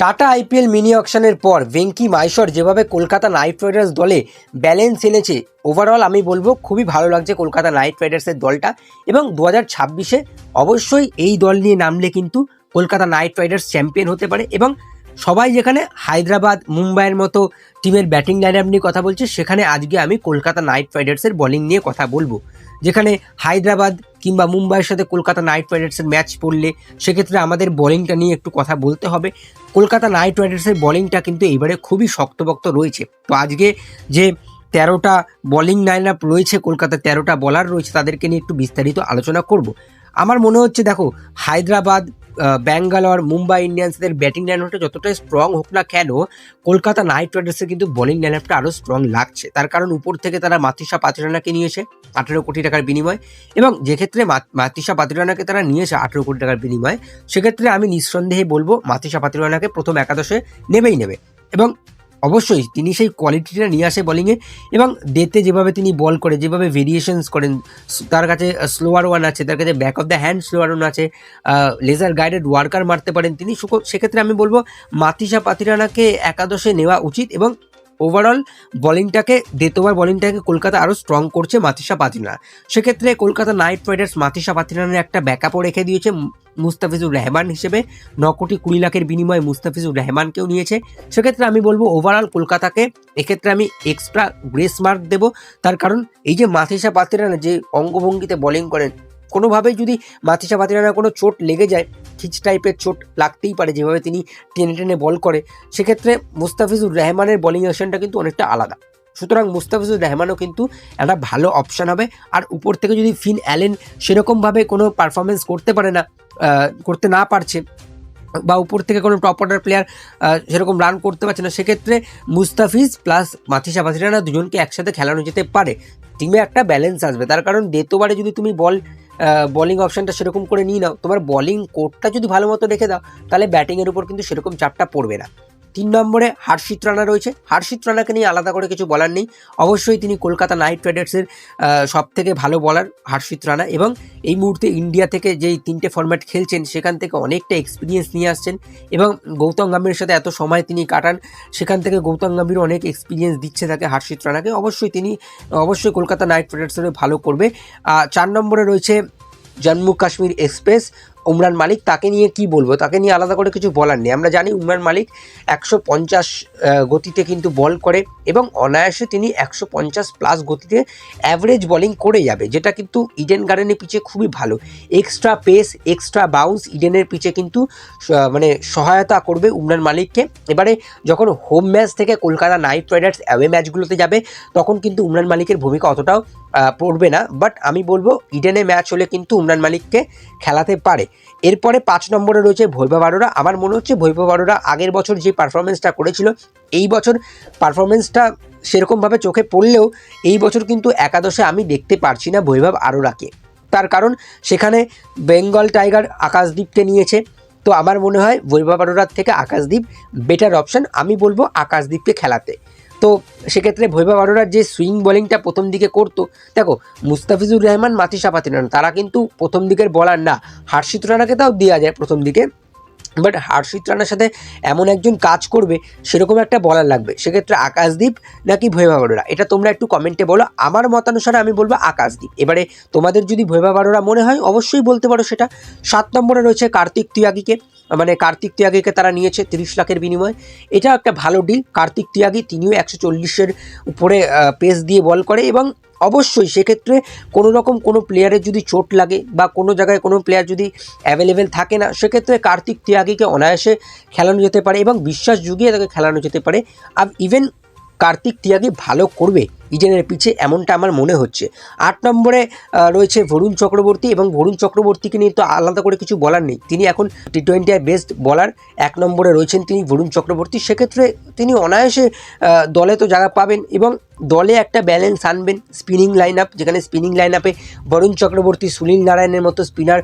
Tata IPL mini অকশনের পর ভেঙ্কি মাইশর যেভাবে Kolkata night Riders দলে ব্যালেন্স এনেছে ওভারঅল আমি বলব খুবই ভালো লাগছে কলকাতা নাইট রাইডার্সের দলটা এবং দু হাজার ছাব্বিশে অবশ্যই এই দল নিয়ে নামলে কিন্তু কলকাতা নাইট রাইডার্স চ্যাম্পিয়ন হতে পারে এবং সবাই যেখানে হায়দ্রাবাদ, মুম্বাইয়ের মতো টিমের ব্যাটিং লাইন নিয়ে কথা বলছে, সেখানে আজকে আমি কলকাতা নাইট রাইডার্সের বোলিং নিয়ে কথা বলব। যেখানে হায়দ্রাবাদ কিংবা মুম্বাইয়ের সাথে কলকাতা নাইট রাইডার্সের ম্যাচ পড়লে সেক্ষেত্রে আমাদের বোলিংটা নিয়ে একটু কথা বলতে হবে। কলকাতা নাইট রাইডার্সের বোলিংটা কিন্তু এবারে খুবই শক্তপক্ত রয়েছে। তো আজকে যে তেরোটা বলিং লাইন আপ রয়েছে কলকাতা তেরোটা বলার রয়েছে, তাদেরকে নিয়ে একটু বিস্তারিত আলোচনা করব। আমার মনে হচ্ছে দেখো, হায়দ্রাবাদ ব্যাঙ্গালোর, মুম্বাই ইন্ডিয়ান্সদের ব্যাটিং লাইনআপটা যতটাই স্ট্রং হোক না কেন, কলকাতা নাইট রাইডার্সের কিন্তু বোলিং লাইনআপটা আরও স্ট্রং লাগছে। তার কারণ উপর থেকে তারা মাতৃষা পাতিরানাকে নিয়েছে, আঠেরো কোটি টাকার বিনিময়। এবং যেক্ষেত্রে মাত- মাতৃষা পাতিরানাকে তারা নিয়েছে আঠেরো কোটি টাকার বিনিময়, সেক্ষেত্রে আমি নিঃসন্দেহে বলব মাতৃষা পাতিরানাকে প্রথম একাদশে নেবেই নেবে। এবং অবশ্যই তিনি সেই কোয়ালিটিটা নিয়ে আসে বলিংয়ে এবং ডেতে যেভাবে তিনি বল করে, যেভাবে ভেরিয়েশনস করেন, তার কাছে স্লোয়ার ওয়ান আছে, তার কাছে back of the hand slower one আছে লেজার গাইডেড ওয়ার্কার মারতে পারেন। তিনি সুকো- সেক্ষেত্রে আমি বলব মাতিসা পাতিরানাকে একাদশে নেওয়া উচিত এবং ওভারঅল বোলিংটাকে ডেতোবার বোলিংটাকে কলকাতা আরও স্ট্রং করছে মাতিসা পাতিরানা সেক্ষেত্রে কলকাতা নাইট রাইডার্স মাতিসা পাতিরানের একটা ব্যাকআপও রেখে দিয়েছে মুস্তাফিজুর রহমান হিসেবে। ন কোটি কুড়ি লাখের বিনিময়ে মুস্তাফিজুর রহমানকেও নিয়েছে। সেক্ষেত্রে আমি বলব ওভারঅল কলকাতাকে, এক্ষেত্রে আমি এক্সট্রা গ্রেস মার্ক দেব। তার কারণ এই যে মাথিসা পাতিরানা যে অঙ্গভঙ্গিতে বোলিং করেন, কোনোভাবেই যদি মাথিসা পাতিরানা কোনো চোট লেগে যায় খিচ টাইপের চোট লাগতেই পারে যেভাবে তিনি টেনে টেনে বল করে। সেক্ষেত্রে মুস্তাফিজুর রহমানের বোলিং অ্যাকশনটা কিন্তু অনেকটা আলাদা। সুতরাং মুস্তাফিজুর রহমানও কিন্তু একটা ভালো অপশান হবে। আর উপর থেকে যদি ফিন অ্যালেন সেরকমভাবে কোনো পারফরমেন্স করতে পারে না করতে না পারছে বা উপর থেকে কোনো টপ অর্ডার প্লেয়ার সেরকম রান করতে পারছে না, সেক্ষেত্রে মুস্তাফিজ প্লাস মাথিসা মাথিরানা দুজনকে একসাথে খেলানো যেতে পারে। টিমে একটা ব্যালেন্স আসবে। তার কারণ ডেতোবারে যদি তুমি বল বোলিং অপশানটা সেরকম করে নিয়ে নাও, তোমার বোলিং কোডটা যদি ভালো মতো রেখে দাও, তাহলে ব্যাটিংয়ের উপর কিন্তু সেরকম চাপটা পড়বে না। তিন নম্বরে হার্ষিত রানা রয়েছে। হার্ষিত রানাকে নিয়ে আলাদা করে কিছু বলার নেই। অবশ্যই তিনি কলকাতা নাইট রাইডার্সের সব থেকে ভালো বলার হার্ষিত রানা এবং এই মুহূর্তে ইন্ডিয়া থেকে যেই তিনটে ফরম্যাট খেলছেন, সেখান থেকে অনেকটা এক্সপিরিয়েন্স নিয়ে আসছেন এবং গৌতম গম্ভীরের সাথে এত সময় তিনি কাটান, সেখান থেকে গৌতম গম্ভীর অনেক এক্সপিরিয়েন্স দিচ্ছে তাকে হার্ষিত রানাকে। অবশ্যই তিনি, অবশ্যই কলকাতা নাইট রাইডার্সের ভালো করবে। চার নম্বরে রয়েছে জম্মু কাশ্মীর এক্সপ্রেস উমরান মালিক তাকে নিয়ে কি বলব? তাকে নিয়ে আলাদা করে কিছু বলার নেই। আমরা জানি উমরান মালিক একশো পঞ্চাশ গতিতে কিন্তু বল করে এবং অনায়াসে তিনি একশো পঞ্চাশ প্লাস গতিতে অ্যাভারেজ বলিং করে যাবে, যেটা কিন্তু ইডেন গার্ডেনের পিছে খুবই ভালো। এক্সট্রা পেস এক্সট্রা বাউন্স ইডেনের পিছে কিন্তু মানে সহায়তা করবে উমরান মালিককে। এবারে যখন হোম ম্যাচ থেকে কলকাতা নাইট রাইডার্স অ্যাওয়ে ম্যাচগুলোতে যাবে, তখন কিন্তু উমরান মালিকের ভূমিকা অতটাও পড়বে না বাট আমি বলব ইডেনে ম্যাচ হলে কিন্তু উমরান মালিককে খেলাতে পারে। এরপরে পাঁচ নম্বরে রয়েছে ভৈভব আরোরা। আমার মনে হচ্ছে ভৈভব আরোরা আগের বছর যে পারফরমেন্সটা করেছিল, এই বছর পারফরমেন্সটা সেরকমভাবে চোখে পড়লেও এই বছর কিন্তু একাদশে আমি দেখতে পারছি না বৈভব আরোরাকে। তার কারণ সেখানে বেঙ্গল টাইগার আকাশদ্বীপকে নিয়েছে। তো আমার মনে হয় বৈভব আরোরার থেকে আকাশদ্বীপ বেটার অপশন আমি বলব আকাশদ্বীপকে খেলাতে। তো সেক্ষেত্রে ভৈভব আরোরার যে সুইং বোলিংটা প্রথম দিকে করতো, দেখো, মুস্তাফিজুর রহমান মাতিসা পাতিরান তারা কিন্তু প্রথম দিকের বলার না। হার্ষিত রানাকে তাও দেওয়া যায় প্রথম দিকে বাট হার্ষিত রানার সাথে এমন একজন কাজ করবে, সেরকম একটা বলার লাগবে। সেক্ষেত্রে আকাশদ্বীপ নাকি ভৈভব আরোরা? এটা তোমরা একটু কমেন্টে বলো। আমার মতানুসারে আমি বলব আকাশদ্বীপ এবারে তোমাদের যদি ভৈভব আরোরা মনে হয়, অবশ্যই বলতে পারো সেটা। সাত নম্বরে রয়েছে কার্তিক তিয়াগিকে মানে কার্তিক তিয়াগিকে তারা নিয়েছে তিরিশ লাখের বিনিময়ে। এটা একটা ভালো ডিল কার্তিক তিয়াগি তিনিও একশো চল্লিশের উপরে পেস দিয়ে বল করে এবং অবশ্যই সেক্ষেত্রে কোনো রকম কোনো প্লেয়ারের যদি চোট লাগে বা কোনো জায়গায় কোনো প্লেয়ার যদি অ্যাভেলেবেল থাকে না, সেক্ষেত্রে কার্তিক তিয়াগিকে অনায়াসে খেলানো যেতে পারে এবং বিশ্বাস যুগিয়ে তাকে খেলানো যেতে পারে। আর ইভেন কার্তিক তিয়াগি ভালো করবে। ইডেনের পিছে এমনটা আমার মনে হচ্ছে। আট নম্বরে রয়েছে ভরুণ চক্রবর্তী এবং ভরুণ চক্রবর্তীকে নিয়ে তো আলাদা করে কিছু বলার নেই। তিনি এখন টি টোয়েন্টি বেস্ট বলার এক নম্বরে রয়েছেন তিনি ভরুণ চক্রবর্তী। সেক্ষেত্রে তিনি অনায়াসে দলে তো জায়গা পাবেন এবং দলে একটা ব্যালেন্স আনবেন স্পিনিং লাইন আপ যেখানে স্পিনিং লাইন আপে বরুণ চক্রবর্তী, সুনীল নারায়ণের মতো স্পিনার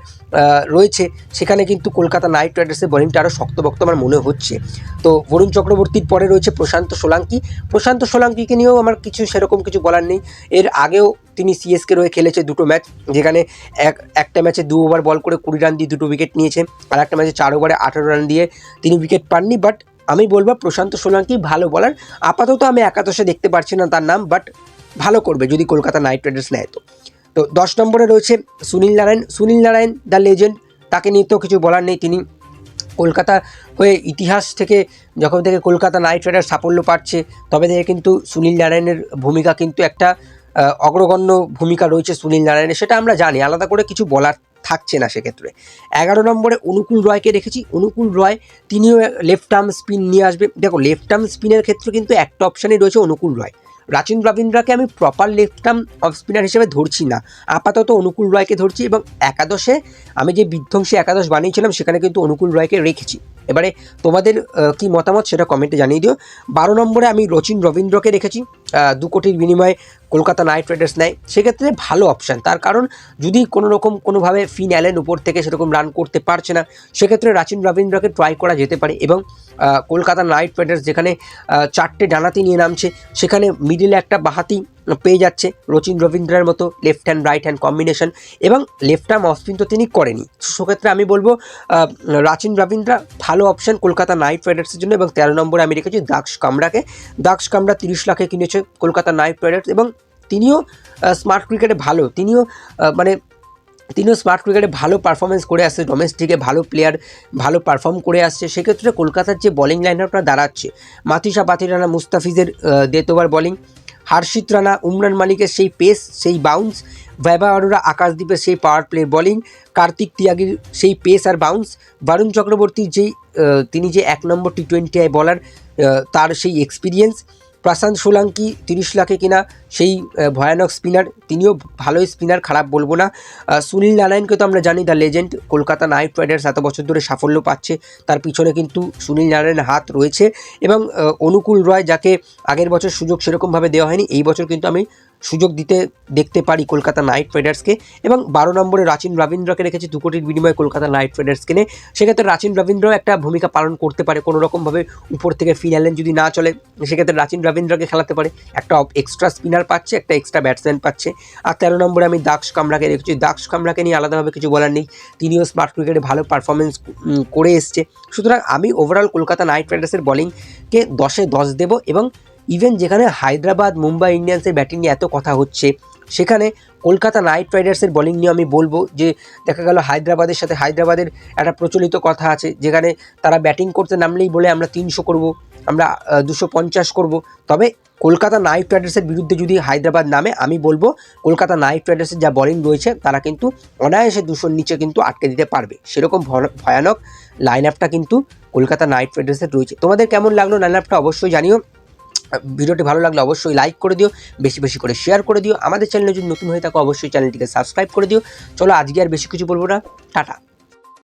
রয়েছে। সেখানে কিন্তু কলকাতা নাইট রাইডার্সের বোলিংটা আরও শক্তভক্ত আমার মনে হচ্ছে। তো বরুণ চক্রবর্তীর পরে রয়েছে প্রশান্ত সোলাঙ্কি। প্রশান্ত সোলাঙ্কিকে নিয়েও আমার কিছু সেরকম কিছু বলার নেই। এর আগেও তিনি সিএসকে রয়ে খেলেছে দুটো ম্যাচ যেখানে এক, একটা ম্যাচে দু ওভার বল করে কুড়ি রান দিয়ে দুটো উইকেট নিয়েছে, আর একটা ম্যাচে চার ওভারে আঠারো রান দিয়ে তিনি উইকেট পাননি। বাট আমি বলব, প্রশান্ত সোলাঙ্কি ভালো বলার আপাতত আমি একাদশে দেখতে পারছি না তার নাম বাট ভালো করবে যদি কলকাতা নাইট রাইডার্স নেয় তো। তো দশ নম্বরে রয়েছে সুনীল নারায়ণ। সুনীল নারায়ণ দ্য লেজেন্ড তাকে নিয়ে তো কিছু বলার নেই। তিনি কলকাতা হয়ে ইতিহাস থেকে, যখন থেকে কলকাতা নাইট রাইডার্স সাফল্য পাচ্ছে, তবে থেকে কিন্তু সুনীল নারায়ণের ভূমিকা কিন্তু একটা অগ্রগণ্য ভূমিকা রয়েছে সুনীল নারায়ণের, সেটা আমরা জানি। আলাদা করে কিছু বলার থাকছে না সেক্ষেত্রে। এগারো নম্বরে অনুকূল রয়কে রেখেছি। অনুকূল রয়, তিনিও লেফট আর্ম স্পিন নিয়ে আসবে। দেখো লেফট আর্ম স্পিনের ক্ষেত্রে কিন্তু একটা অপশানই রয়েছে অনুকূল রয়। রাচিন রবীন্দ্রাকে আমি proper left arm off spinner হিসেবে ধরছি না। আপাতত অনুকূল রয়কে ধরছি এবং একাদশে আমি যে বিধ্বংসী একাদশ বানিয়েছিলাম, সেখানে কিন্তু অনুকূল রয়কে রেখেছি। এবারে তোমাদের কি মতামত সেটা কমেন্টে জানিয়ে দিও। বারো নম্বরে আমি রচিন রবীন্দ্রকে রেখেছি দু কোটির বিনিময়ে কলকাতা নাইট রাইডার্স নেয়। সেক্ষেত্রে ভালো অপশান তার কারণ যদি কোনো রকম কোনোভাবে ফিন অ্যালেন উপর থেকে সেরকম রান করতে পারছে না, সেক্ষেত্রে রাচিন রবীন্দ্রকে ট্রাই করা যেতে পারে এবং কলকাতা নাইট রাইডার্স যেখানে চারটে ডানাতি নিয়ে নামছে, সেখানে মিডিলে একটা বাহাতি পেয়ে যাচ্ছে রচিন রবীন্দ্রের মতো left hand right hand combination এবং লেফট আর্ম অফ স্পিন তো তিনি করেনি। সেক্ষেত্রে আমি বলব রাচিন রবীন্দ্রা ভালো অপশন কলকাতা নাইট রাইডার্সের জন্য এবং তেরো নম্বরে আমি রেখেছি দাক্স কামরাকে। দাক্স কামরা তিরিশ লাখে কিনেছে কলকাতা নাইট রাইডার্স এবং তিনিও স্মার্ট ক্রিকেটে ভালো। তিনিও মানে তিনিও স্মার্ট ক্রিকেটে ভালো পারফরমেন্স করে আসছে ডোমেস্টিকে ভালো প্লেয়ার ভালো পারফর্ম করে আসছে। সেক্ষেত্রে কলকাতার যে বোলিং লাইন আপটা দাঁড়াচ্ছে মাতিসা পাতিরানা মুস্তাফিজের ওভার বোলিং হার্ষিত রানা, উমরান মালিকের সেই পেস, সেই বাউন্স ভাইভা অরোরা আকাশদ্বীপের সেই পাওয়ার প্লে বোলিং কার্তিক তিয়াগির সেই পেস আর বাউন্স বারুণ চক্রবর্তীর যেই তিনি যে এক নম্বর টি টোয়েন্টি আই বলার তার সেই এক্সপিরিয়েন্স প্রশান্ত সোলাঙ্কি তিরিশ লাখে কিনা, সেই ভয়ানক স্পিনার তিনিও ভালো স্পিনার খারাপ বলব না। সুনীল নারায়ণকে তো আমরা জানি the legend Kolkata knight riders এত বছর ধরে সাফল্য পাচ্ছে, তার পিছনে কিন্তু সুনীল নারায়ণের হাত রয়েছে। এবং অনুকূল রয়, যাকে আগের বছর সুযোগ সেরকমভাবে দেওয়া হয়নি, এই বছর কিন্তু আমি সুযোগ দিতে, দেখতে পারি কলকাতা নাইট রাইডার্সকে। এবং বারো নম্বরে রাচিন রবীন্দ্রকে রেখেছি দু কোটির বিনিময়ে কলকাতা নাইট রাইডার্সকে নিয়ে। সেক্ষেত্রে রাচিন রবীন্দ্র একটা ভূমিকা পালন করতে পারে কোনো রকমভাবে উপর থেকে ফিনালেন যদি না চলে, সেক্ষেত্রে রাচিন রবীন্দ্রকে খেলাতে পারে। একটা এক্সট্রা স্পিনার পাচ্ছে, একটা এক্সট্রা ব্যাটসম্যান পাচ্ছে। আর তেরো নম্বরে আমি দাক্স কামরাকে রেখেছি। দাক্স কামরাকে নিয়ে আলাদাভাবে কিছু বলার নেই। তিনিও স্মার্ট ক্রিকেটে ভালো পারফরমেন্স করে এসছে। সুতরাং আমি ওভারঅল কলকাতা নাইট রাইডার্সের বোলিংকে দশে দশ দেবো এবং ইভেন যেখানে হায়দ্রাবাদ, মুম্বাই ইন্ডিয়ান্সের ব্যাটিং নিয়ে এত কথা হচ্ছে, সেখানে কলকাতা নাইট রাইডার্সের বলিং নিয়ে আমি বলব যে, দেখা গেল হায়দ্রাবাদের সাথে হায়দ্রাবাদের একটা প্রচলিত কথা আছে, যেখানে তারা ব্যাটিং করতে নামলেই বলে আমরা তিনশো করব, আমরা দুশো পঞ্চাশ করব। তবে কলকাতা নাইট রাইডার্সের বিরুদ্ধে যদি হায়দ্রাবাদ নামে, আমি বলব কলকাতা নাইট রাইডার্সের যা বোলিং রয়েছে, তারা কিন্তু অনায়াসে দুশোর নিচে কিন্তু আটকে দিতে পারবে। সেরকম ভয়- ভয়ানক লাইন আপটা কিন্তু কলকাতা নাইট রাইডার্সের রয়েছে। তোমাদের কেমন লাগল লাইন আপটা অবশ্যই জানিও। ভিডিওটি ভালো লাগলে অবশ্যই লাইক করে দিও, বেশি বেশি করে শেয়ার করে দিও। আমাদের চ্যানেলে যদি নতুন হয়ে থাকো, অবশ্যই চ্যানেলটিকে সাবস্ক্রাইব করে দিও। চলো আজকে আর বেশি কিছু বলব না। টাটা।